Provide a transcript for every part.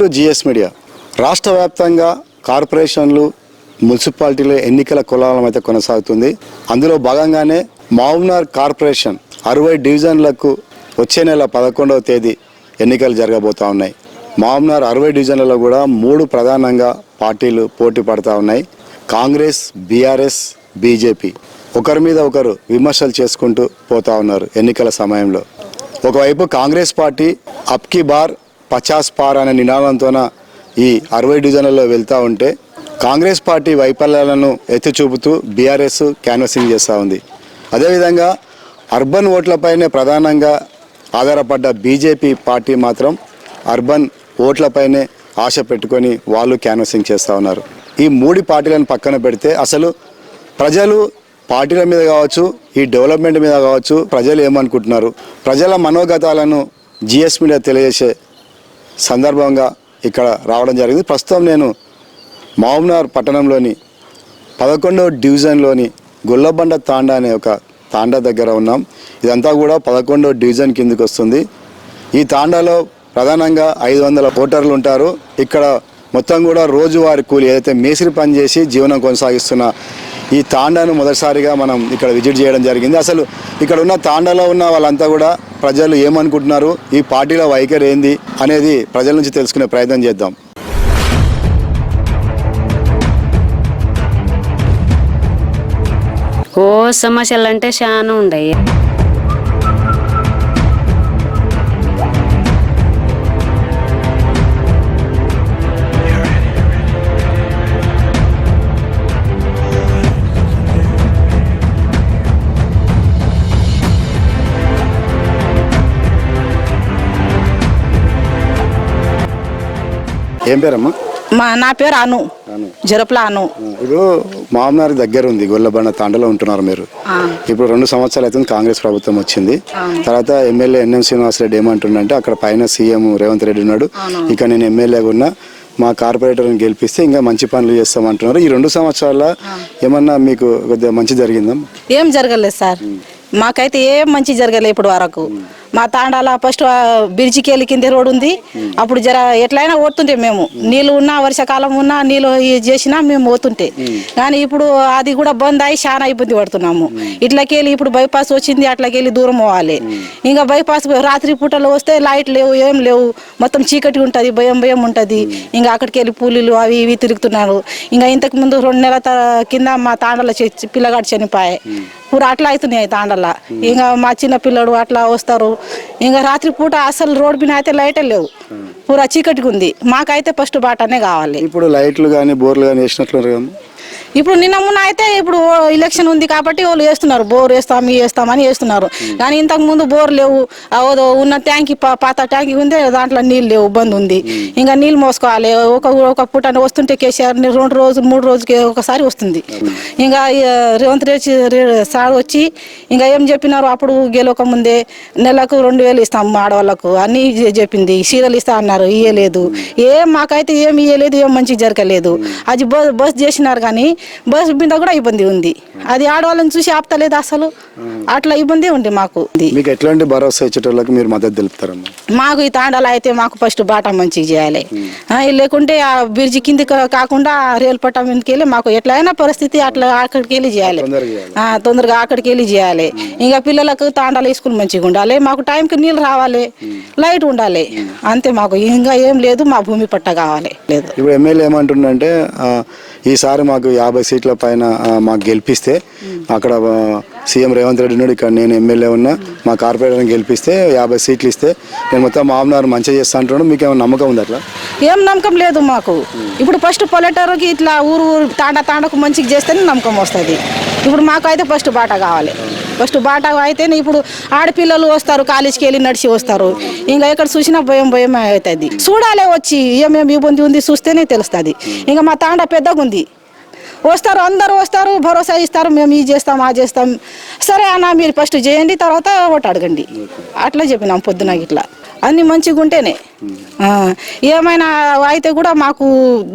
To GS media. రాష్ట్ర వ్యాప్తంగా కార్పొరేషన్లు మున్సిపాలిటీల ఎన్నికల కులాలం అయితే కొనసాగుతుంది. అందులో భాగంగానే మామ్నార్ కార్పొరేషన్ అరవై డివిజన్లకు వచ్చే నెల పదకొండవ తేదీ ఎన్నికలు జరగబోతా ఉన్నాయి. మామ్నార్ అరవై డివిజన్లలో కూడా మూడు ప్రధానంగా పార్టీలు పోటీ పడతా ఉన్నాయి. Congress BRS BJP. ఒకరి మీద ఒకరు విమర్శలు చేసుకుంటూ పోతా ఉన్నారు ఎన్నికల సమయంలో. ఒకవైపు కాంగ్రెస్ పార్టీ అప్కి బార్ పచాస్ పార్ అనే నినాదంతోన ఈ అరవై డివిజన్లలో వెళ్తూ ఉంటే కాంగ్రెస్ పార్టీ వైఫల్యాలను ఎత్తి చూపుతూ బీఆర్ఎస్ క్యాన్వసింగ్ చేస్తూ ఉంది. అదేవిధంగా అర్బన్ ఓట్లపైనే ప్రధానంగా ఆధారపడ్డ బీజేపీ పార్టీ మాత్రం అర్బన్ ఓట్లపైనే ఆశ పెట్టుకొని వాళ్ళు క్యాన్వసింగ్ చేస్తూ ఉన్నారు. ఈ మూడు పార్టీలను పక్కన పెడితే అసలు ప్రజలు పార్టీల మీద కావచ్చు ఈ డెవలప్మెంట్ మీద కావచ్చు ప్రజలు ఏమనుకుంటున్నారు? ప్రజల మనోగతాలను జిఎస్ మీడియా తెలియజేసే సందర్భంగా ఇక్కడ రావడం జరిగింది. ప్రస్తుతం నేను మామ్నార్ పట్టణంలోని పదకొండవ డివిజన్లోని గొల్లబండ తాండా అనే ఒక తాండా దగ్గర ఉన్నాం. ఇదంతా కూడా పదకొండవ డివిజన్ కిందకి వస్తుంది. ఈ తాండాలో ప్రధానంగా ఐదు వందల ఓటర్లు ఉంటారు. ఇక్కడ మొత్తం కూడా రోజువారి కూలి ఏదైతే మేసిరి పని చేసి జీవనం కొనసాగిస్తున్న ఈ తాండాను మొదటిసారిగా మనం ఇక్కడ విజిట్ చేయడం జరిగింది. అసలు ఇక్కడ ఉన్న తాండాలో ఉన్న వాళ్ళంతా కూడా ప్రజలు ఏమనుకుంటున్నారు? ఈ పార్టీల వైఖరి ఏంది? అనేది ప్రజల నుంచి తెలుసుకునే ప్రయత్నం చేద్దాం. ఓ సమస్యలు అంటే చాలా ఉండయి. ఏం పేరమ్మా? మా నా పేరు అను. జరపల అను. ఇప్పుడు మామనార్ దగ్గర ఉంది గొల్లబండ తాండలో ఉంటున్నారు మీరు. ఇప్పుడు రెండు సంవత్సరాలు అయితే కాంగ్రెస్ ప్రభుత్వం వచ్చింది. తర్వాత ఎమ్మెల్యే ఎన్ఎం శ్రీనివాసరెడ్డి ఏమంటుండంటే అక్కడ పైన సీఎం రేవంత్ రెడ్డి ఉన్నాడు. ఇక నేను ఎమ్మెల్యేగా ఉన్నా మా కార్పొరేటర్ని గెలిపిస్తే ఇంకా మంచి పనులు చేస్తామంటున్నారు. ఈ రెండు సంవత్సరాల ఏమన్నా మీకు కొద్దిగా మంచి జరిగిందా? ఏం జరగలేదు సార్. మాకైతే ఏం మంచి జరగలేదు ఇప్పుడు వరకు. మా తాండాల ఫస్ట్ బ్రిడ్జికి వెళ్ళి కింద రోడ్ ఉంది. అప్పుడు జర ఎట్లయినా ఓతుంటే మేము. నీళ్ళు ఉన్నా వర్షాకాలం ఉన్నా నీళ్ళు చేసినా మేము పోతుంటే. కానీ ఇప్పుడు అది కూడా బంద్ అయి చాలా ఇబ్బంది పడుతున్నాము. ఇట్లకెళ్ళి ఇప్పుడు బైపాస్ వచ్చింది అట్లకెళ్ళి దూరం పోవాలి ఇంకా బైపాస్ రాత్రి పూటలో వస్తే లైట్ లేవు ఏం లేవు. మొత్తం చీకటి ఉంటుంది భయం భయం ఉంటుంది. ఇంకా అక్కడికి వెళ్ళి పూలీలు అవి ఇవి తిరుగుతున్నారు. ఇంకా ఇంతకు ముందు రెండు నెలల కింద మా తాండాల పిల్లగాడు చనిపోయాయి పూర అట్లా అవుతున్నాయి తాండల. ఇంకా మా చిన్న పిల్లడు అట్లా వస్తారు. ఇంకా రాత్రి పూట అసలు రోడ్ మీద అయితే లైటే లేవు. పూరా చీకటిగా ఉంది మాకైతే ఫస్ట్ బాటనే కావాలి. ఇప్పుడు లైట్లు కానీ బోర్లు కానీ వేసినట్లున్నారు కదా. ఇప్పుడు నిన్న మొన్న అయితే ఇప్పుడు ఎలక్షన్ ఉంది కాబట్టి వాళ్ళు వేస్తున్నారు. బోర్ వేస్తాం ఇవి వేస్తామని వేస్తున్నారు. కానీ ఇంతకు ముందు బోర్ లేవు. ఉన్న ట్యాంకీ పాత ట్యాంకీ ఉంది దాంట్లో నీళ్ళు లేవు బంద్ ఉంది. ఇంకా నీళ్ళు మోసుకోవాలి. ఒక ఒక పూట వస్తుంటే కేసీఆర్ రెండు రోజులు మూడు రోజులకి ఒకసారి వస్తుంది. ఇంకా ఈ రేవంత్ రెడ్డి సార్ వచ్చి ఇంకా ఏం చెప్పినారు? అప్పుడు గెలవక ముందే నెలకు రెండు వేలు ఇస్తాం ఆడవాళ్ళకు. అన్ని చెప్పింది. చీరలు ఇస్తా అన్నారు. ఇయ్యలేదు. ఏం మాకైతే ఏం ఇయ్యలేదు ఏం మంచి జరగలేదు. అది బస్ బస్ చేసినారు కానీ బస్ మీద కూడా ఇబ్బంది ఉంది. అది ఆడవాళ్ళని చూసి ఆపుతలేదు అసలు. అట్లా ఇబ్బంది ఉంది మాకు. ఎట్లాంటి భరోసా ఇచ్చేటోళ్ళకి మీరు మద్దతు తెలుపుతారమ్మా? మాకు ఈ తాండాలు అయితే మాకు ఫస్ట్ బాటా మంచిగా చేయాలి. ఆ, లేకుంటే ఆ బ్రిడ్జి కింది కాకుండా రేలు పట్టా మీదకి వెళ్ళి మాకు ఎట్లయినా పరిస్థితి అట్లా అక్కడికి వెళ్ళి చేయాలి. తొందరగా అక్కడికి వెళ్ళి చేయాలి. ఇంకా పిల్లలకు తాండాలు స్కూల్ మంచిగా ఉండాలి. మాకు టైంకి నీళ్ళు రావాలి. లైట్ ఉండాలి. అంతే మాకు. ఇంకా ఏం లేదు మా భూమి పట్ట కావాలి. లేదు. ఇప్పుడు ఎమ్మెల్యే ఏమంటుండంటే ఈసారి మాకు యాభై సీట్ల పైన మాకు గెలిపిస్తే అక్కడ సీఎం రేవంత్ రెడ్డి ఉన్నాడు ఇక్కడ నేను ఎమ్మెల్యే ఉన్నా మా కార్పొరేటర్ని గెలిపిస్తే యాభై సీట్లు ఇస్తే నేను మొత్తం మామూలు మంచిగా చేస్తా అంటున్నాడు మీకు ఏమైనా నమ్మకం ఉంది అట్లా? ఏం నమ్మకం లేదు మాకు. ఇప్పుడు ఫస్ట్ పల్లెటూరుకి ఇట్లా ఊరు ఊరు తాండా తాండకు మంచిగా చేస్తేనే నమ్మకం వస్తుంది. ఇప్పుడు మాకు అయితే ఫస్ట్ బాట కావాలి. ఫస్ట్ బాట అయితేనే ఇప్పుడు ఆడపిల్లలు వస్తారు కాలేజీకి వెళ్ళి నడిచి వస్తారు. ఇంకా ఎక్కడ చూసినా భయం భయం అవుతుంది. చూడాలే వచ్చి ఏమేమి ఇబ్బంది ఉంది చూస్తేనే తెలుస్తుంది. ఇంకా మా తాండ పెద్దగా ఉంది వస్తారు అందరూ వస్తారు భరోసా ఇస్తారు మేము ఇది చేస్తాం ఆ చేస్తాం. సరే అన్న మీరు ఫస్ట్ చేయండి తర్వాత ఒకటి అడగండి. అట్లా చెప్పినాం పొద్దున ఇట్లా అన్ని మంచిగా ఉంటేనే. ఆ, ఏమైనా అయితే కూడా మాకు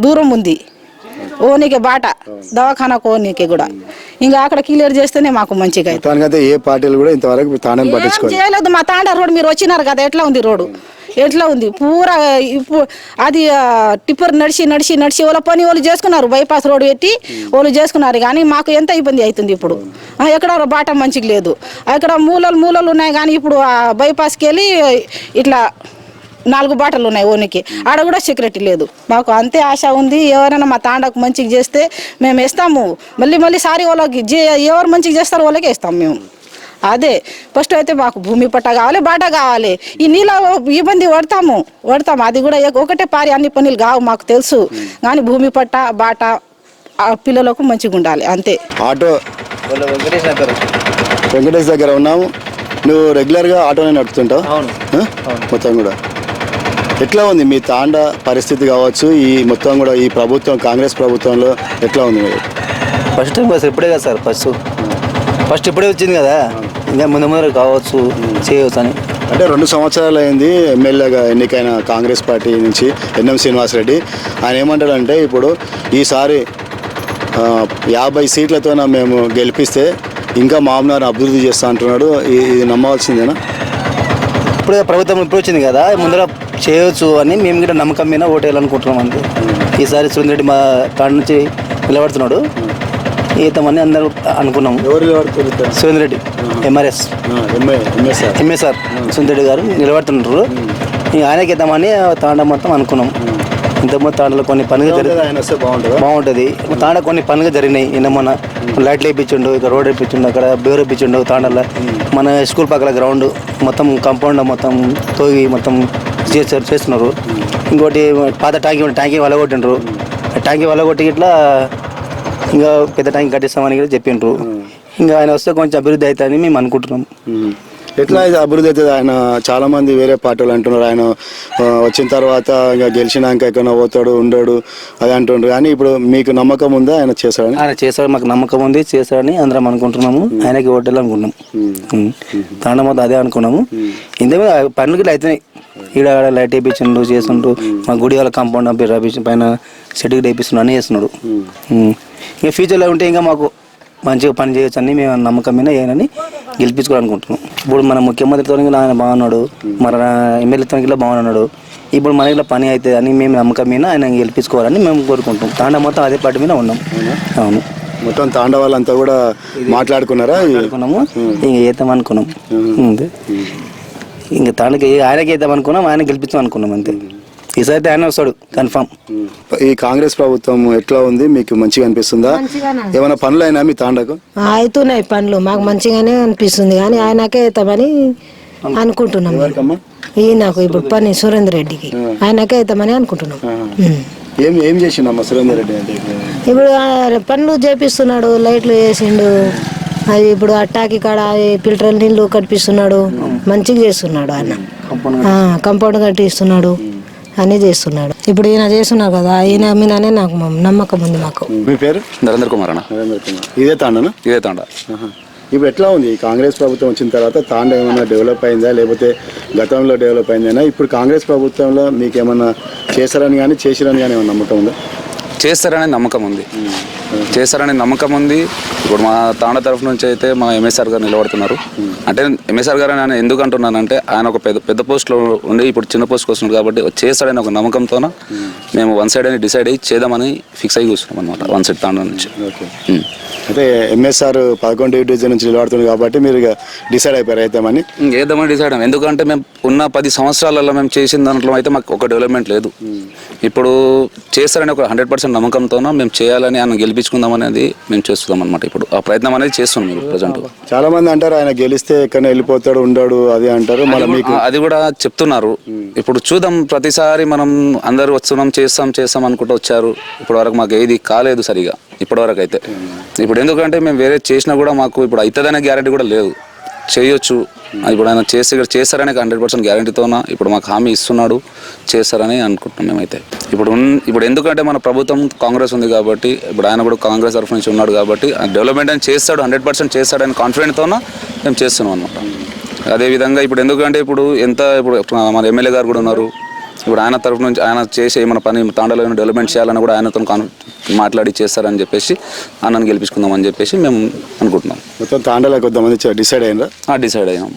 దూరం ఉంది. ఓనికి బాట దవాఖానకు ఓనికి కూడా. ఇంకా అక్కడ క్లియర్ చేస్తేనే మాకు మంచిగా ఏ పార్టీలు కూడా ఇంతవరకు చేయలేదు మా తాండా రోడ్ మీరు వచ్చినారు కదా ఎట్లా ఉంది రోడ్డు? ఎట్లా ఉంది? పూరా ఇప్పుడు అది టిప్పర్ నడిచి నడిచి నడిచి వాళ్ళ పని వాళ్ళు చేసుకున్నారు. బైపాస్ రోడ్ పెట్టి వాళ్ళు చేసుకున్నారు. కానీ మాకు ఎంత ఇబ్బంది అవుతుంది ఇప్పుడు? ఎక్కడ బాట మంచిగా లేదు. అక్కడ మూలలు మూలలు ఉన్నాయి కానీ ఇప్పుడు ఆ బైపాస్కి వెళ్ళి ఇట్లా నాలుగు బాటలు ఉన్నాయి ఓనికి. ఆడ కూడా సెక్యూరిటీ లేదు. మాకు అంతే ఆశ ఉంది. ఎవరైనా మా తాండకు మంచిగా చేస్తే మేము ఇస్తాము మళ్ళీ మళ్ళీ సారి వాళ్ళకి ఎవరు మంచిగా చేస్తారో వాళ్ళకే ఇస్తాం మేము. అదే. ఫస్ట్ అయితే మాకు భూమి పట్ట కావాలి బాట కావాలి. ఈ నీళ్ళ ఇబ్బంది పడతాము పడతాము. అది కూడా ఒకటే పారి అన్ని పనులు కావు మాకు తెలుసు. కానీ భూమి పట్ట బాట ఆ పిల్లలకు మంచిగా ఉండాలి అంతే. ఆటో వెంకటేష్ గారు వెంకటేష్ దగ్గర ఉన్నాము. నువ్వు రెగ్యులర్గా ఆటోనే నడుపుతుంటావు? మొత్తం కూడా. ఎట్లా ఉంది మీ తాండ పరిస్థితి కావచ్చు? ఈ మొత్తం కూడా ఈ ప్రభుత్వం కాంగ్రెస్ ప్రభుత్వంలో ఎట్లా ఉంది? మీరు ఫస్ట్ టైం బస్ ఇప్పుడే కదా సార్ ఫస్ట్. ఫస్ట్ ఇప్పుడే వచ్చింది కదా? ఇంకా ముందు ముందు కావచ్చు చేయవచ్చు అని. అంటే రెండు సంవత్సరాలు అయింది ఎమ్మెల్యేగా ఎన్నికైన కాంగ్రెస్ పార్టీ నుంచి ఎన్ఎం శ్రీనివాసరెడ్డి ఆయన ఏమంటాడంటే ఇప్పుడు ఈసారి యాభై సీట్లతో మేము గెలిపిస్తే ఇంకా మామూలు అభివృద్ధి చేస్తా అంటున్నాడు. ఇది నమ్మవలసిందేనా? ఇప్పుడే ప్రభుత్వం ఇప్పుడు వచ్చింది కదా ముందర చేయవచ్చు అని మేము కూడా నమ్మకం మీద ఓటేయాలనుకుంటున్నాం అంతే. ఈసారి సురేంద్ర రెడ్డి మా కాడ నుంచి నిలబడుతున్నాడు. ఈతమని అందరూ అనుకున్నాం. ఎవరు? Surendra Reddy. MRS MSR MSR Surendra Reddy గారు నిలబడుతుంటారు. ఇంక ఆయనకి ఇద్దామని తాండ మొత్తం అనుకున్నాం. ఇంతకుముందు తాండలో కొన్ని పనులు బాగుంటుందా? బాగుంటుంది. తాండ కొన్ని పనులు జరిగినాయి. నిన్న మన లైట్లు వేయించిండు ఇక్కడ రోడ్ వేయించిండు అక్కడ బేరు వేయించిండు తాండలో. మన స్కూల్ పక్కల గ్రౌండ్ మొత్తం కాంపౌండ్ మొత్తం తోగి మొత్తం చేస్తారు చేస్తున్నారు. ఇంకోటి పాత ట్యాంకీ ట్యాంకీ వలగొట్టిండ్రు. ఆ ట్యాంకీ వలగొట్టి ఇట్లా ఇంకా పెద్ద ట్యాంక్ కట్టిస్తామని కూడా చెప్పిండ్రు. ఇంకా ఆయన వస్తే కొంచెం అభివృద్ధి అవుతుందని మేము అనుకుంటున్నాం. ఎట్లా ఇది అభివృద్ధి అవుతుంది? ఆయన చాలా మంది వేరే పార్టీలు అంటున్నారు. ఆయన వచ్చిన తర్వాత ఇంకా గెలిచినాక ఎక్కడ పోతాడు ఉండడు అది అంటుండ్రు. కానీ ఇప్పుడు మీకు నమ్మకం ఉందా? ఆయన చేస్తాడని ఆయన చేస్తాడు మాకు నమ్మకం ఉంది చేస్తాడని అందరం అనుకుంటున్నాము. ఆయనకి ఓటేయాలి అనుకున్నాం. తాండ మొత్తం అదే అనుకున్నాము. ఇంతకు పనులు గిట్ల అవుతున్నాయి ఈడ ఆడ లైట్ వేయించిండు చేస్తుండ్రు మా గుడి వాళ్ళ కాంపౌండ్ పైన సెట్కి వేపిస్తుండ్రు అన్నీ చేస్తున్నాడు. ఇంకా ఫ్యూచర్లో ఉంటే ఇంకా మాకు మంచిగా పని చేయొచ్చు అని మేము నమ్మకం మీద ఏనని గెలిపించుకోవాలనుకుంటున్నాం. ఇప్పుడు మన ముఖ్యమంత్రితో ఆయన బాగున్నాడు. మన ఎమ్మెల్యేతో ఇలా బాగున్నాడు. ఇప్పుడు మన ఇలా పని అవుతుంది అని మేము నమ్మకం మీద ఆయన గెలిపించుకోవాలని మేము కోరుకుంటాం తాండ మొత్తం అదే పార్టీ మీద ఉన్నాం. అవును? మొత్తం తాండ వాళ్ళంతా కూడా మాట్లాడుకున్నారా? అనుకున్నాము ఇంక వేద్దాం అనుకున్నాం. ఇంక తానికి ఆయనకి వేద్దాం అనుకున్నాం ఆయన గెలిపించాం అనుకున్నాం అంతే. ఈసారి ఆయన వస్తాడు కన్ఫామ్. ఈ కాంగ్రెస్ ప్రభుత్వం ఎట్లా ఉంది? మీకు మంచిగా అనిపిస్తుందా? ఏమైనా పనులు అయినా మీ తాండకు? అవుతున్నాయి పనులు. మాకు మంచిగానే అనిపిస్తుంది కానీ ఆయనకే అవుతామని అనుకుంటున్నాం. ఈ నాకు ఇప్పుడు పని సురేందర్ రెడ్డికి. ఆయనకే అవుతామని అనుకుంటున్నాం. ఏం ఏం చేసిండమ్మా సురేందర్ రెడ్డి అంటే? ఇప్పుడు పనులు చేపిస్తున్నాడు లైట్లు వేసిండు. అది ఇప్పుడు అట్టాకి కాడ ఫిల్టర్ నీళ్ళు కట్టిస్తున్నాడు మంచిగా చేస్తున్నాడు ఆయన. ఆ, కంపౌండ్ కట్టిస్తున్నాడు. అన్నీ చేస్తున్నాడు. ఇప్పుడు ఈయన చేస్తున్నాడు కదా ఈయన మీదనే నాకు నమ్మకం ఉంది మాకు. మీ పేరు? నరేంద్ర కుమార్ అన్న నరేంద్ర కుమార్. ఇదే తాండనా? ఇదే తాండ. ఆహా. ఇప్పుడు ఎట్లా ఉంది? కాంగ్రెస్ ప్రభుత్వం వచ్చిన తర్వాత తాండ ఏమైనా డెవలప్ అయిందా? లేకపోతే గతంలో డెవలప్ అయిందేనా? ఇప్పుడు కాంగ్రెస్ ప్రభుత్వంలో మీకు ఏమన్నా చేశారని కానీ చేసిరని కానీ ఏమైనా నమ్మకం ఉందా? చేస్తారనే నమ్మకం ఉంది. చేస్తారనే నమ్మకం ఉంది. ఇప్పుడు మా తాండ తరఫు నుంచి అయితే మా ఎంఎస్ఆర్ గారు నిలబడుతున్నారు. అంటే ఎంఎస్ఆర్ గారు నేను ఎందుకు అంటున్నానంటే ఆయన ఒక పెద్ద పెద్ద పోస్ట్లో ఉండి ఇప్పుడు చిన్న పోస్ట్కి వస్తున్నాడు కాబట్టి చేస్తాడని ఒక నమ్మకంతోన మేము వన్ సైడ్ అని డిసైడ్ అయ్యి చేద్దామని ఫిక్స్ అయ్యి కూర్చున్నాం అనమాట వన్ సైడ్ తాండ నుంచి. అయితే ఎంఎస్ఆర్ పదకొండు డివిజన్ నుంచి నిలబడుతుంది కాబట్టి మీరు ఇక డిసైడ్ అయిపోయారు అయితేమని ఏద్దామని డిసైడ్ అయ్యాం. ఎందుకంటే మేము ఉన్న పది సంవత్సరాలలో మేము చేసిన దాంట్లో అయితే మాకు ఒక డెవలప్మెంట్ లేదు. ఇప్పుడు చేస్తారని ఒక హండ్రెడ్ పర్సెంట్ నమ్మకంతోనో మేము చేయాలని ఆయన గెలిపించుకుందాం అనేది మేము చేస్తున్నాం అనమాట ఇప్పుడు. ఆ ప్రయత్నం అనేది చేస్తున్నాం ఇప్పుడు ప్రజెంట్. చాలా మంది అంటారు ఆయన గెలిస్తే ఎక్కడ వెళ్ళిపోతాడు ఉండడు అది అంటారు. మీకు అది కూడా చెప్తున్నారు. ఇప్పుడు చూద్దాం ప్రతిసారి మనం అందరూ వస్తున్నాం చేస్తాం చేస్తాం అనుకుంటూ వచ్చారు. ఇప్పుడు వరకు మాకు ఏది కాలేదు సరిగా ఇప్పటి వరకు అయితే ఇప్పుడు ఎందుకంటే మేము వేరే చేసినా కూడా మాకు ఇప్పుడు అవుతుందనే గ్యారంటీ కూడా లేదు. చేయొచ్చు ఇప్పుడు ఆయన ఇక్కడ చేస్తారని హండ్రెడ్ పర్సెంట్ గ్యారంటీతోన ఇప్పుడు మాకు హామీ ఇస్తున్నాడు చేస్తారని అనుకుంటున్నాం మేమైతే. ఇప్పుడు ఇప్పుడు ఎందుకంటే మన ప్రభుత్వం కాంగ్రెస్ ఉంది కాబట్టి ఇప్పుడు ఆయన కూడా కాంగ్రెస్ తరఫు నుంచి ఉన్నాడు కాబట్టి డెవలప్మెంట్ అని చేస్తాడు హండ్రెడ్ పర్సెంట్ చేస్తాడని కాన్ఫిడెంట్తోన మేము చేస్తున్నాం అనమాట అదేవిధంగా ఇప్పుడు ఎందుకంటే ఇప్పుడు ఎంత ఇప్పుడు మన ఎమ్మెల్యే గారు కూడా ఉన్నారు ఇప్పుడు ఆయన తరఫు నుంచి ఆయన చేసే ఏమైనా పని తాండలో డెవలప్మెంట్ చేయాలని కూడా ఆయనతో మాట్లాడి చేస్తారని చెప్పేసి ఆయనను గెలిపించుకుందాం అని చెప్పేసి మేము అనుకుంటున్నాం. మొత్తం తాండలోకి కొంతమంది డిసైడ్ అయినరా? డిసైడ్ అయినాం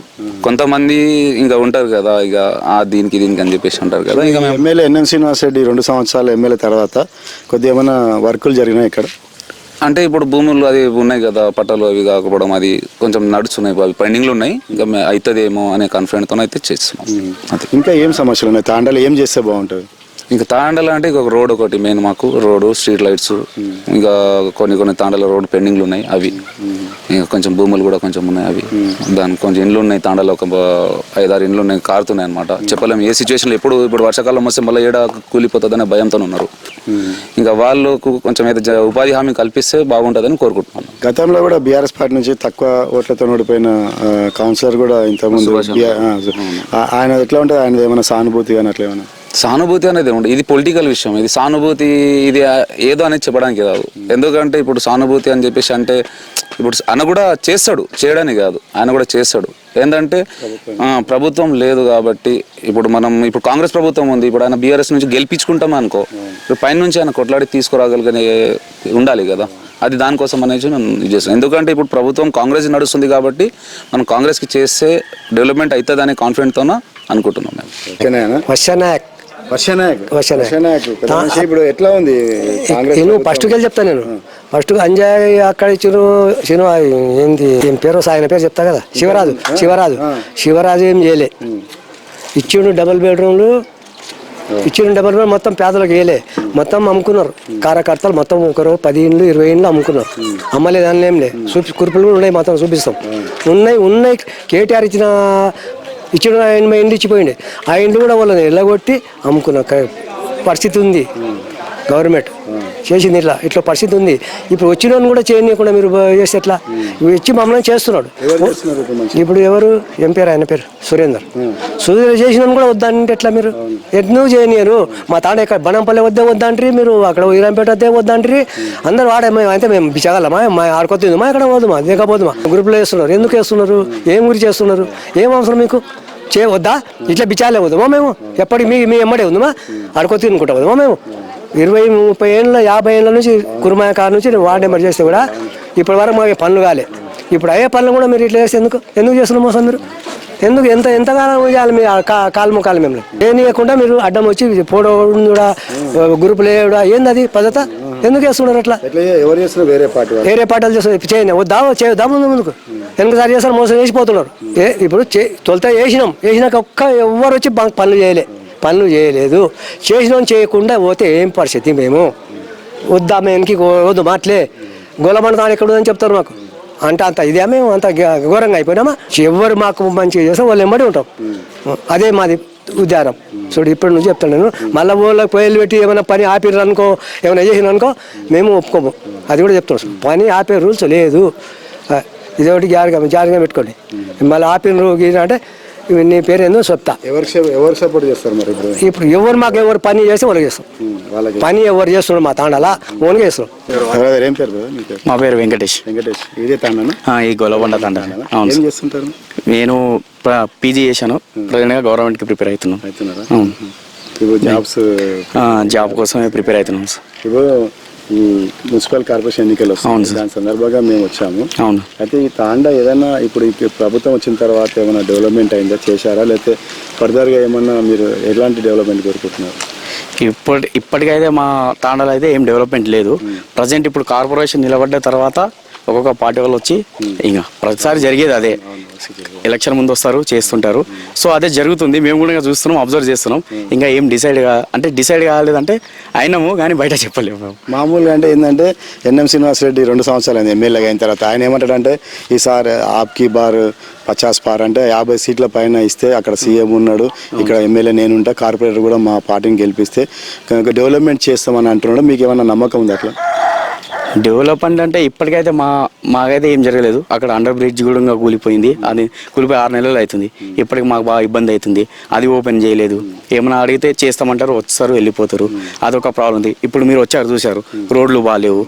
కొంతమంది ఇంకా ఉంటారు కదా ఇక ఆ దీనికి దీనికి అని చెప్పేసి ఉంటారు కదా ఇక మేము ఎమ్మెల్యే ఎన్ఎం శ్రీనివాస్ రెడ్డి రెండు సంవత్సరాలు ఎమ్మెల్యే తర్వాత కొద్దిగా ఏమైనా వర్కులు జరిగినాయి ఇక్కడ? అంటే ఇప్పుడు భూములు అది ఉన్నాయి కదా పట్టాలు అవి కాకపోవడం అది కొంచెం నడుస్తున్నాయి అవి పెండింగ్లు ఉన్నాయి. ఇంకా అవుతుంది అవుతుందేమో అనే కాన్ఫిడెంట్తో అయితే చేస్తున్నాం. ఇంకా ఏం సమస్యలు ఉన్నాయి? తాండాలు ఏం చేస్తే బాగుంటుంది? ఇంకా తాండల అంటే ఒక రోడ్ ఒకటి మెయిన్ మాకు రోడ్ స్ట్రీట్ లైట్స్ ఇంకా కొన్ని కొన్ని తాండల రోడ్ పెండింగ్లు ఉన్నాయి అవి. ఇంకా కొంచెం భూములు కూడా కొంచెం ఉన్నాయి అవి. దానికి కొంచెం ఇండ్లు ఉన్నాయి తాండలో ఒక ఐదారు ఇండ్లు ఉన్నాయి కారుతున్నాయి అనమాట చెప్పలేము ఏ సిచ్యువేషన్లో ఎప్పుడు ఇప్పుడు వర్షాకాలం వస్తే మళ్ళీ ఏడా కూలిపోతుందనే భయంతో ఉన్నారు. ఇంకా వాళ్ళకు కొంచెం ఏదో జ- ఉపాధి హామీ కల్పిస్తే బాగుంటుందని కోరుకుంటున్నాను గతంలో కూడా బీఆర్ఎస్ పార్టీ నుంచి తక్కువ ఓట్లతో ఓడిపోయిన కౌన్సిలర్ కూడా ఇంతకుముందు ఆయన ఎట్లా ఉంటుంది? ఆయన ఏమైనా సానుభూతి కానీ అట్లా ఏమైనా? సానుభూతి అనేది ఉండదు ఇది పొలిటికల్ విషయం. ఇది సానుభూతి ఇది ఏదో అనేది చెప్పడానికి కాదు. ఎందుకంటే ఇప్పుడు సానుభూతి అని చెప్పేసి అంటే ఇప్పుడు ఆయన కూడా చేస్తాడు. చేయడానికి కాదు. ఆయన కూడా చేస్తాడు. ఏంటంటే ఆ, ప్రభుత్వం లేదు కాబట్టి ఇప్పుడు మనం ఇప్పుడు కాంగ్రెస్ ప్రభుత్వం ఉంది. ఇప్పుడు ఆయన బీఆర్ఎస్ నుంచి గెలిపించుకుంటాం అనుకో. ఇప్పుడు పైన నుంచి ఆయన కొట్లాడి తీసుకురాగలిగే ఉండాలి కదా. అది దానికోసం అనేసి నేను ఇది చేస్తాను ఎందుకంటే ఇప్పుడు ప్రభుత్వం కాంగ్రెస్ నడుస్తుంది కాబట్టి మనం కాంగ్రెస్కి చేస్తే డెవలప్మెంట్ అవుతుంది అనే కాన్ఫిడెంట్తోన అనుకుంటున్నాం మేము వర్షనాయక్ ఇప్పుడు ఎట్లా ఉంది నేను? ఫస్ట్కి వెళ్ళి చెప్తాను నేను. ఫస్ట్ అంజయ్ అక్కడ ఇచ్చిన శివ ఏంది ఏం పేరు ఆయన పేరు చెప్తా కదా? శివరాజు శివరాజు. శివరాజు ఏం చేయలే. ఇచ్చిండు డబుల్ బెడ్రూమ్లు ఇచ్చిన డబుల్ బెడ్రూమ్ మొత్తం పేదలకు వేయలే. మొత్తం అమ్ముకున్నారు. కార్యకర్తలు మొత్తం ఒకరు పది ఇండ్లు ఇరవై ఇండ్లు అమ్ముకున్నారు. అమ్మలేదు దానిలో ఏం లే చూపి కురుపులు కూడా ఉన్నాయి మొత్తం చూపిస్తాం. ఉన్నాయి ఉన్నాయి. కేటీఆర్ ఇచ్చిన ఇచ్చిన ఎనభై ఇండ్లు ఇచ్చిపోయింది ఆ ఇండ్లు కూడా వాళ్ళని ఎల్లగొట్టి అమ్ముకున్న. పరిస్థితి ఉంది. గవర్నమెంట్. చేసింది ఇట్లా ఇట్లా పరిస్థితి ఉంది. ఇప్పుడు వచ్చిన కూడా చేయనీయకుండా మీరు చేస్తే ఎట్లా? ఇచ్చి మమ్మల్ని చేస్తున్నాడు. ఇప్పుడు ఎవరు? ఏం పేరు? ఆయన పేరు? సురేందర్. సురేందర్ చేసిన కూడా వద్దంటే ఎట్లా మీరు? ఎందుకు చేయనియరు? మా తాడ ఇక్కడ బనంపల్లి వద్దే వద్దంటారు మీరు? అక్కడ ఈరంపేట వద్దే వద్దంటారు అందరు వాడే అయితే మేము బిచ్చగలమా మా ఆడుకొద్దు మా? ఇక్కడ పోదుమా దిగపోదుమా గ్రూప్లో వేస్తున్నారు ఎందుకు వేస్తున్నారు ఏం గురి చేస్తున్నారు? ఏం అవసరం మీకు? చేయవద్దా ఇట్లా బిచాలే వద్దామా మేము? ఎప్పటికి మీ మీ ఎమ్మడే ఉందమా అడుకొత్తి తినుకుంటా వద్దామా మేము. ఇరవై ముప్పై ఏళ్ళ యాభై ఏళ్ళ నుంచి కురుమాయ కాడ నుంచి నేను వార్డు నెంబర్ చేస్తే కూడా ఇప్పటి వరకు మాకు పనులు కాలే. ఇప్పుడు అయ్యే పనులు కూడా మీరు ఇట్లా చేస్తే ఎందుకు? ఎందుకు చేస్తున్నారు మోసం మీరు? ఎందుకు ఎంత ఎంతగానో చేయాలి మీరు కాలు ముఖాలు మేము ఏనియకుండా మీరు అడ్డం వచ్చి పోవడం కూడా గ్రూపులు వేయడం? ఏంది అది పద్ధత? ఎందుకు చేస్తున్నారు అట్లా? ఎవరు వేరే పార్టీ వాళ్ళు? వేరే పాటలు చేస్తారు చేయని వద్దా చేయొద్దా ముందు ముందుకు. వెనకసారి చేస్తారు మోసం వేసిపోతున్నారు ఏ ఇప్పుడు తొలుత వేసినాం. వేసినాక ఒక్క ఎవ్వరు వచ్చి పనులు చేయలే. పనులు చేయలేదు. చేసిన చేయకుండా పోతే ఏం పరిస్థితి మేము? వద్దా మేమకి వద్దు మాట్లే. గొలబండ ఎక్కడుందని ఎక్కడ ఉందని చెప్తారు మాకు. అంటే అంత ఇదే మేము అంత ఘోరంగా అయిపోయినామా? ఎవరు మాకు మంచిగా చేస్తే వాళ్ళు ఎంబడి ఉంటాం. అదే మాది ఉద్యానం చూడు ఇప్పటి నుంచి చెప్తాను నేను. మళ్ళీ ఊళ్ళకి పోయిలు పెట్టి ఏమైనా పని ఆపిర్రు అనుకో ఏమైనా చేసిన అనుకో మేము ఒప్పుకోము. అది కూడా చెప్తాం పని ఆపే రూల్స్ లేదు. ఇదొకటి ఒకటి జాగ్రత్త జాగ్రత్తగా పెట్టుకోండి. మళ్ళీ ఆపిన రోగి అంటే నీ పేరు ఏందో చెప్తా. ఎవరు ఎవరు సపోర్ట్ చేస్తారు మరి ఇప్పుడు? ఇప్పుడు ఎవరు మాకు ఎవరు పని చేస్తే వాళ్ళకి చేస్తాం పని ఎవరు చేస్తున్నారు మా తాండాలా? ఓన్గా చేస్తున్నాం ఏం పేరు? మీ పేరు? వెంకటేష్. వెంకటేష్. ఇదే తాండాను? ఆ, ఈ గొల్లబండ తండ. అవును. ఏం. చేస్తుంటారు? నేను పీజీ చేశాను. ప్రజెంట్గా గవర్నమెంట్కి ప్రిపేర్ అవుతున్నాను. అవుతున్నారా? అవును. ఇప్పుడు జాబ్స్ ఆ, జాబ్ కోసమే ప్రిపేర్ అవుతున్నాం సార్. ఇప్పుడు ఈ మున్సిపల్ కార్పొరేషన్ ఎన్నికలు వస్తాయి. దాని సందర్భంగా మేము వచ్చాము. అవును. అయితే ఈ తాండా ఏదైనా ఇప్పుడు ఈ ప్రభుత్వం వచ్చిన తర్వాత ఏమైనా డెవలప్మెంట్ అయిందా? చేశారా? లేకపోతే ఫర్దర్గా ఏమన్నా మీరు ఎలాంటి డెవలప్మెంట్ కోరుకుంటున్నారు? ఇప్పటి ఇప్పటికైతే మా తాండాలో అయితే ఏం డెవలప్మెంట్ లేదు. ప్రజెంట్ ఇప్పుడు కార్పొరేషన్ నిలబడ్డ తర్వాత ఒక్కొక్క పార్టీ వాళ్ళు వచ్చి ఇంకా ప్రతిసారి జరిగేది అదే. ఎలక్షన్ ముందు వస్తారు చేస్తుంటారు. సో అదే జరుగుతుంది. మేము కూడా చూస్తున్నాం అబ్జర్వ్ చేస్తున్నాం. ఇంకా ఏం డిసైడ్ కా అంటే డిసైడ్ కాలేదంటే అయినాము కానీ బయట చెప్పలేము మేము. మామూలుగా అంటే ఏంటంటే ఎన్ఎం శ్రీనివాస్ రెడ్డి రెండు సంవత్సరాలు అయింది ఎమ్మెల్యేగా అయిన తర్వాత. ఆయన ఏమంటాడంటే ఈసారి ఆప్కి బార్ పచాస్ పార్ అంటే యాభై సీట్ల పైన ఇస్తే అక్కడ సీఎం ఉన్నాడు ఇక్కడ ఎమ్మెల్యే నేను ఉంటా కార్పొరేటర్ కూడా మా పార్టీని గెలిపిస్తే డెవలప్మెంట్ చేస్తామని అంటున్నాడు. మీకు ఏమైనా నమ్మకం ఉంది అట్లా? డెవలప్మెంట్ అంటే ఇప్పటికైతే మా మాకైతే ఏం జరగలేదు. అక్కడ అండర్ బ్రిడ్జ్ కూడా కూలిపోయింది. అది కూలిపోయి ఆరు నెలలు అవుతుంది. ఇప్పటికి మాకు బాగా ఇబ్బంది అవుతుంది. అది ఓపెన్ చేయలేదు. ఏమైనా అడిగితే చేస్తామంటారు వస్తారు వెళ్ళిపోతారు. అదొక ప్రాబ్లం ఉంది. ఇప్పుడు మీరు వచ్చారు చూశారు. రోడ్లు బాగాలేవు.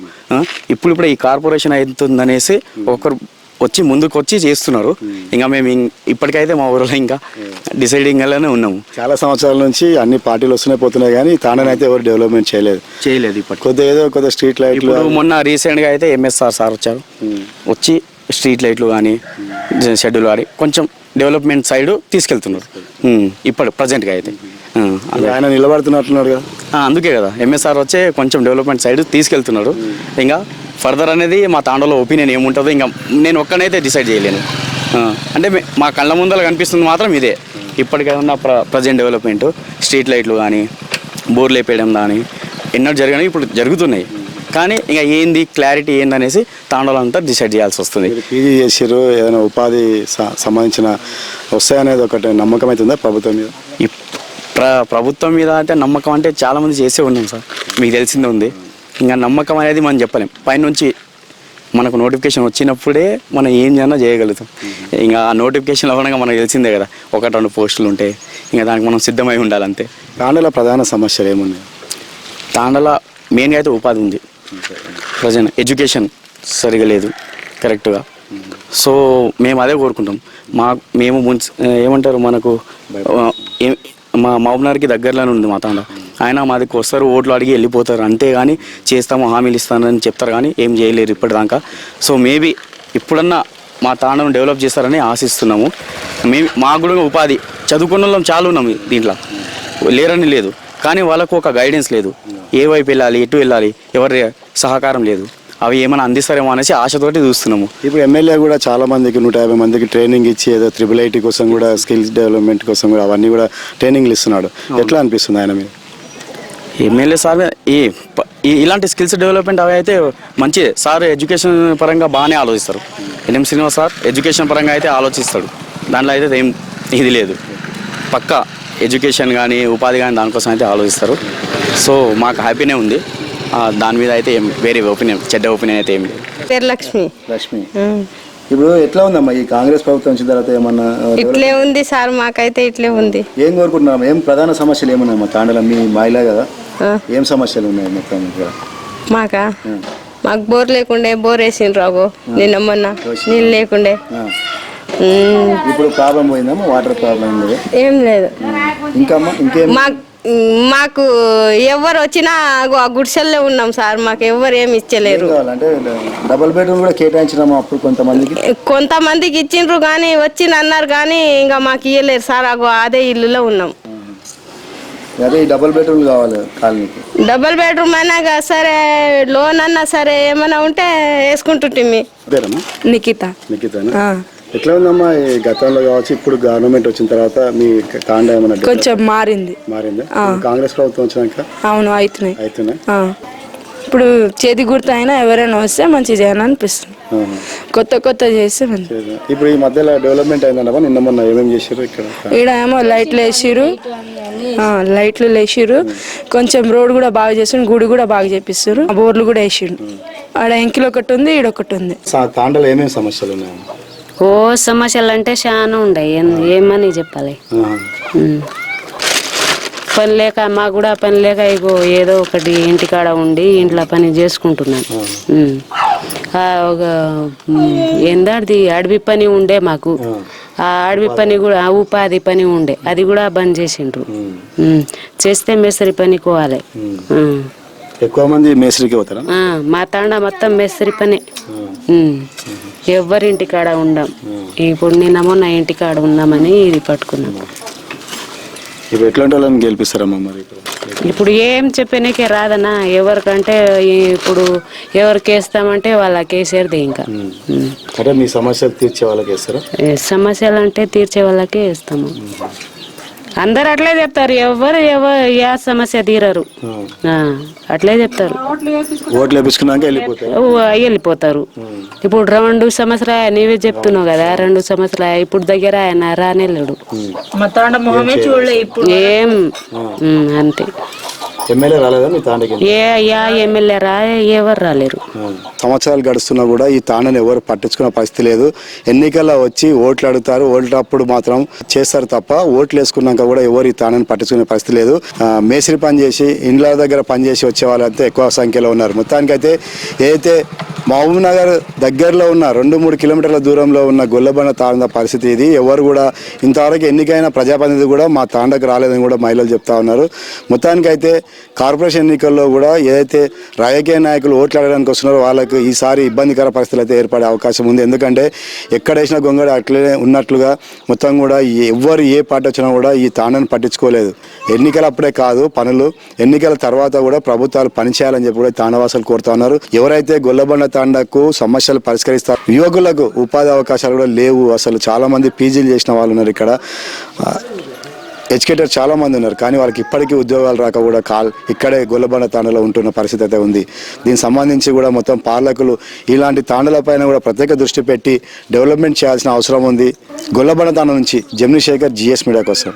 ఇప్పుడు ఇప్పుడు ఈ కార్పొరేషన్ అవుతుందనేసి ఒకరు వచ్చి ముందుకు వచ్చి చేస్తున్నారు ఇంకా మేము ఇప్పటికైతే మా ఊరిలో ఇంకా డిసైడింగ్ అలానే ఉన్నాము. చాలా సంవత్సరాల నుంచి అన్ని పార్టీలు వస్తున్నాయి పోతున్నాయి కానీ తాండనైతే ఎవరు డెవలప్మెంట్ చేయలేదు. చేయలేదు ఇప్పటికి. కొద్దిగా ఏదో కొద్దిగా స్ట్రీట్ లైట్లు మొన్న రీసెంట్గా అయితే ఎంఎస్ఆర్ సార్ వచ్చారు. వచ్చి స్ట్రీట్ లైట్లు కానీ షెడ్యూల్ కానీ కొంచెం డెవలప్మెంట్ సైడ్ తీసుకెళ్తున్నారు. ఇప్పుడు ప్రజెంట్గా అయితే. ఆయన నిలబడుతున్నట్టున్నాడు కదా. అందుకే కదా. ఎంఎస్ఆర్ వచ్చే కొంచెం డెవలప్మెంట్ సైడ్ తీసుకెళ్తున్నాడు ఇంకా ఫర్దర్ అనేది మా తాండలో ఒపీనియన్ ఏముంటుందో ఇంకా నేను ఒక్కనైతే డిసైడ్ చేయలేను. అంటే మే- కళ్ళ ముందర కనిపిస్తుంది మాత్రం ఇదే. ఇప్పటికైనా ప్ర ప్రజెంట్ డెవలప్మెంట్ స్ట్రీట్ లైట్లు కానీ బోర్లు వేపేయడం కానీ ఎన్నో జరిగినాయి ఇప్పుడు జరుగుతున్నాయి. కానీ ఇంకా ఏంది క్లారిటీ ఏందనేసి తాండలో అంతా డిసైడ్ చేయాల్సి వస్తుంది. పీజీ చేసిర్రు ఏదైనా ఉపాధి సంబంధించిన వస్తాయనేది ఒకటి నమ్మకం అవుతుందా ప్రభుత్వం మీద? ప్ర ప్రభుత్వం మీద అంటే నమ్మకం అంటే చాలా మంది చేసే ఉన్నాం సార్. మీకు తెలిసిందే ఉంది. ఇంకా నమ్మకం అనేది మనం చెప్పలేం. పైనుంచి మనకు నోటిఫికేషన్ వచ్చినప్పుడే మనం ఏం చేయాలో చేయగలుగుతాం. ఇంకా ఆ నోటిఫికేషన్ అవ్వడంగా మనకు తెలిసిందే కదా ఒకటి రెండు పోస్టులు ఉంటాయి ఇంకా దానికి మనం సిద్ధమై ఉండాలంతే. తాండల ప్రధాన సమస్యలు ఏమున్నాయి? తాండల మెయిన్గా అయితే ఉపాధి ఉంది. ప్రజెంట్ ఎడ్యుకేషన్ సరిగా లేదు కరెక్ట్గా సో మేము అదే కోరుకుంటాం. మా మేము ఏమంటారు మనకు మా మహబూబ్నగర్కి దగ్గరలోనే ఉంది మా తాండ. ఆయన మా దగ్గరికి వస్తారు ఓట్లు అడిగి వెళ్ళిపోతారు. అంతేగాని చేస్తాము హామీలు ఇస్తానని చెప్తారు కానీ ఏం చేయలేరు ఇప్పటిదాకా. సో మేబీ ఇప్పుడన్నా మా తాండను డెవలప్ చేస్తారని ఆశిస్తున్నాము. మేము మాకు కూడా ఉపాధి. చదువుకున్న వాళ్ళం చాలా ఉన్నాం దీంట్లో. లేరని లేదు. కానీ వాళ్ళకు ఒక గైడెన్స్ లేదు. ఏ వైపు వెళ్ళాలి ఎటు వెళ్ళాలి ఎవరి సహకారం లేదు. అవి ఏమైనా అందిస్తారేమో అనేసి ఆశతోటి చూస్తున్నాము. ఇప్పుడు ఎమ్మెల్యే కూడా చాలా మందికి నూట యాభై మందికి ట్రైనింగ్ ఇచ్చి ఏదో త్రిబుల్ ఐటీ కోసం కూడా స్కిల్స్ డెవలప్మెంట్ కోసం కూడా అవన్నీ కూడా ట్రైనింగ్లు ఇస్తున్నాడు. ఎట్లా అనిపిస్తుంది ఆయన మీద? ఎమ్మెల్యే సార్ ఈ ప- ఈ- ఇలాంటి స్కిల్స్ డెవలప్మెంట్ అవి అయితే మంచిదే సార్ ఎడ్యుకేషన్ పరంగా బాగానే ఆలోచిస్తారు. ఎన్ఎం శ్రీనివాస్ సార్ ఎడ్యుకేషన్ పరంగా అయితే ఆలోచిస్తాడు. దాంట్లో అయితే ఏం ఇది లేదు. పక్క ఎడ్యుకేషన్ కానీ ఉపాధి కానీ దానికోసం అయితే ఆలోచిస్తారు. సో మాకు హ్యాపీనే ఉంది. ఆ, దాని మీద అయితే ఏం వేరే ఒపీనియన్ చెడ్డ ఒపీనియన్ అయితే ఏం లేదు. పేరు లక్ష్మి. లక్ష్మి. ఇప్పుడు ఎట్లా ఉందమ్మా ఈ కాంగ్రెస్ ప్రభుత్వం వచ్చిన తర్వాత ఏమన్నా ఇట్లే ఉంది సార్ మాకైతే ఇట్లే ఉంది. ఏం కోరుకుంటున్నాం ఏం ప్రధాన సమస్యలు ఏమున్నాయమ్మా? తాండల మీ మహిళ కదా? ఏం సమస్యలు ఉన్నాయి మొత్తం ఇక్కడ? మాకా? మాకు బోర్ లేకుండే బోర్ వేసిండ్రు రాబో నిన్న మొన్న నీళ్ళు లేకుండే. ఇప్పుడు ప్రాబ్లం పోయిందమ్మా వాటర్ ప్రాబ్లం ఏం లేదు. ఇంకా అమ్మా ఇంకేం? మాకు మాకు ఎవరు వచ్చినా అగో ఆ గుడిసెల్లో ఉన్నాం సార్ మాకు ఎవరు ఏమి ఇచ్చలేరు. డబుల్ బెడ్రూమ్ కూడా కేటాయించినాము అప్పుడు కొంతమందికి? కొంతమందికి ఇచ్చిండ్రు కానీ వచ్చిన అన్నారు కానీ ఇంకా మాకు ఇయ్యలేరు సార్ అగో అదే ఇల్లులో ఉన్నాం. అదే ఈ డబుల్ బెడ్రూమ్ కావాలి కాలనీకి. డబల్ బెడ్రూమ్ అయినా సరే లోన్ అన్నా సరే ఏమైనా ఉంటే వేసుకుంటుంటిమి. పేరమ్మా నిఖిత. నిఖితనా? ఆ. ఎట్లా ఉందమ్మా ఈ గతంలో కావచ్చు ఇప్పుడు గవర్నమెంట్ వచ్చిన తర్వాత మీ తాండ ఏమన్నా కొంచెం మారింది. మారిందా? కాంగ్రెస్ ప్రభుత్వం వచ్చినాక? అవును అవుతున్నాయి అవుతున్నాయి. ఇప్పుడు చేతి గుర్తు అయినా ఎవరైనా వస్తే మంచిగా చేయాలని అనిపిస్తుంది. కొత్త కొత్త చేస్తే మంచి. ఇప్పుడు ఈ మధ్యలో డెవలప్మెంట్ అయిందన్నమా నిన్న మొన్న ఏమేమి చేశారు ఇక్కడ? ఈడ ఏమో లైట్లు వేసిరు లైట్లు వేసిరు కొంచెం రోడ్ కూడా బాగా చేసిండు గుడి కూడా బాగా చేపిస్తారు బోర్లు కూడా వేసిండు ఆడ ఎంకిలో ఒకటి ఉంది ఈడ ఒకటి ఉంది. తాండలో ఏమేమి సమస్యలు ఉన్నాయమ్మా? ఓ సమస్యలు అంటే చాలా ఉండయి ఏమని చెప్పాలి. పని లేక మాకు కూడా పని లేక ఇగో ఏదో ఒకటి ఇంటికాడ ఉండి ఇంట్లో పని చేసుకుంటున్నాను. ఒక ఏందాడిది? అడవి పని ఉండే మాకు. ఆ. అడవి పని కూడా ఉపాధి పని ఉండే. అది కూడా బంద్ చేసిండ్రు. చేస్తే మేసరి పని కోవాలి. ఎక్కువ మంది మేస్త్రికి పోతారా? మా తాండ మొత్తం మేస్త్రి పని. ఉమ్. ఎవ్వరి ఇంటికాడ ఉండం. ఇప్పుడు నిన్న మొన్న ఇంటికాడ ఉన్నామని ఇది పట్టుకున్నాం. ఇప్పుడు ఎట్లాంటి వాళ్ళని గెలిపిస్తారమ్మా మరి ఇప్పుడు? ఇప్పుడు ఏం చెప్పనీకే రాదన్నా. ఎవరికంటే ఇప్పుడు ఎవరికి వేస్తామంటే వాళ్ళకి వేసేది ఇంకా. మీ సమస్యలు తీర్చే వాళ్ళకి వేస్తారా సమస్యలు అంటే తీర్చే వాళ్ళకే వేస్తాము. అందరు అట్లే చెప్తారు. ఎవరు ఎవరు ఏ సమస్య తీరరు. ఆ, అట్లే చెప్తారు. ఓట్లు వేపించుకున్నాక వెళ్ళిపోతారు. ఇప్పుడు రెండు సంవత్సరాలు నీవే చెప్తున్నావు కదా రెండు సంవత్సరాలు ఇప్పుడు దగ్గర ఆయన రానేలేడు. ఏం అంతే. ఎమ్మెల్యే రాలేదా మీ తాండకి? ఏ యా ఎమ్మెల్యే రా ఎవరు రాలేరు. సంవత్సరాలు గడుస్తున్నా కూడా ఈ తాండని ఎవరు పట్టించుకునే పరిస్థితి లేదు. ఎన్నికల్లో వచ్చి ఓట్లు అడుగుతారు ఓట్లప్పుడు మాత్రం చేస్తారు తప్ప ఓట్లు వేసుకున్నాక కూడా ఎవరు ఈ తాండని పట్టించుకునే పరిస్థితి లేదు. ఆ, మేస్త్రి పని చేసి ఇండ్ల దగ్గర పని చేసి వచ్చే వాళ్ళంతా ఎక్కువ సంఖ్యలో ఉన్నారు. మొత్తానికైతే ఏదైతే మహబూబ్ నగర్ దగ్గరలో ఉన్న రెండు మూడు కిలోమీటర్ల దూరంలో ఉన్న గొల్లబండ తాండ పరిస్థితి ఇది. ఎవరు కూడా ఇంతవరకు ఎన్నికైన ప్రజాప్రతినిధి కూడా మా తాండకు రాలేదని కూడా మహిళలు చెప్తా ఉన్నారు. మొత్తానికైతే కార్పొరేషన్ ఎన్నికల్లో కూడా ఏదైతే రాజకీయ నాయకులు ఓట్లు అడగడానికి వస్తున్నారో వాళ్ళకు ఈసారి ఇబ్బందికర పరిస్థితులు అయితే ఏర్పడే అవకాశం ఉంది. ఎందుకంటే ఎక్కడ వేసిన గొంగడి అట్లనే ఉన్నట్లుగా మొత్తం కూడా ఎవ్వరు ఏ పార్టీ వచ్చినా కూడా ఈ తాండను పట్టించుకోలేదు. ఎన్నికలప్పుడే కాదు పనులు. ఎన్నికల తర్వాత కూడా ప్రభుత్వాలు పనిచేయాలని చెప్పి కూడా తాండవాసులు కోరుతా ఉన్నారు. ఎవరైతే గొల్లబండ తాండకు సమస్యలు పరిష్కరిస్తారు యువకులకు ఉపాధి అవకాశాలు కూడా లేవు. అసలు చాలామంది పీజీలు చేసిన వాళ్ళు ఉన్నారు ఇక్కడ. ఎడ్యుకేటర్ చాలా మంది ఉన్నారు కానీ వాళ్ళకి ఇప్పటికీ ఉద్యోగాలు రాక కూడా కాల్ ఇక్కడే గొల్లబండ తాండలో ఉంటున్న పరిస్థితి అయితే ఉంది. దీనికి సంబంధించి కూడా మొత్తం పాలకులు ఇలాంటి తాండలపైన కూడా ప్రత్యేక దృష్టి పెట్టి డెవలప్మెంట్ చేయాల్సిన అవసరం ఉంది. గొల్లబండ తాండ నుంచి జమ్ని శేఖర్ జిఎస్ మీడియా కోసం